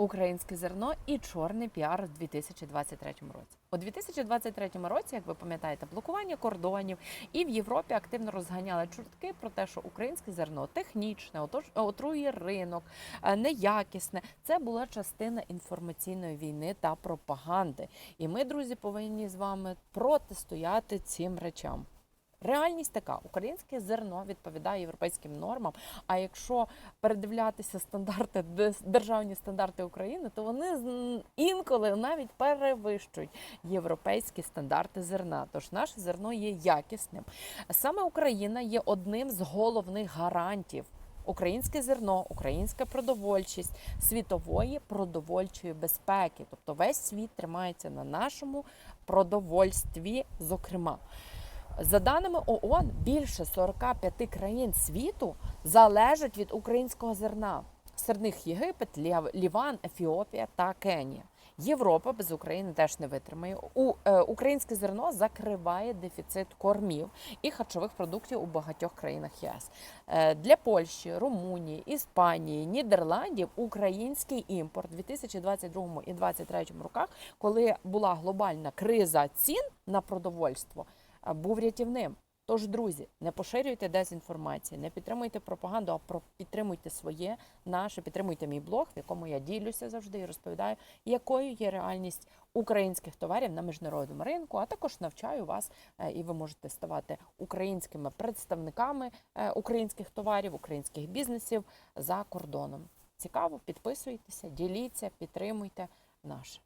українське зерно і чорний піар у 2023 році. У 2023 році, як ви пам'ятаєте, блокування кордонів і в Європі активно розганяли чутки про те, що українське зерно технічне, отрує ринок, е, неякісне. Це була частина інформаційної війни та пропаганди. І ми, друзі, повинні з вами протистояти цим речам. Реальність така: українське зерно відповідає європейським нормам. А якщо передивлятися стандарти, державні стандарти України, то вони інколи навіть перевищують європейські стандарти зерна. Тож наше зерно є якісним. Саме Україна є одним з головних гарантів. Українське зерно, українська продовольчість світової продовольчої безпеки. Тобто весь світ тримається на нашому продовольстві, зокрема. За даними ООН, більше 45 країн світу залежать від українського зерна. Серед них Єгипет, Лів- Ліван, Ефіопія та Кенія. Європа без України теж не витримає. У е, українське зерно закриває дефіцит кормів і харчових продуктів у багатьох країнах ЄС. Е, для Польщі, Румунії, Іспанії, Нідерландів український імпорт у 2022 і 2023 роках, коли була глобальна криза цін на продовольство, був рятівним. Тож, друзі, не поширюйте дезінформації, не підтримуйте пропаганду, а підтримуйте своє, наше, підтримуйте мій блог, в якому я ділюся завжди і розповідаю, якою є реальність українських товарів на міжнародному ринку, а також навчаю вас, е, і ви можете ставати українськими представниками е, українських товарів, українських бізнесів за кордоном. Цікаво, підписуйтеся, діліться, підтримуйте наше.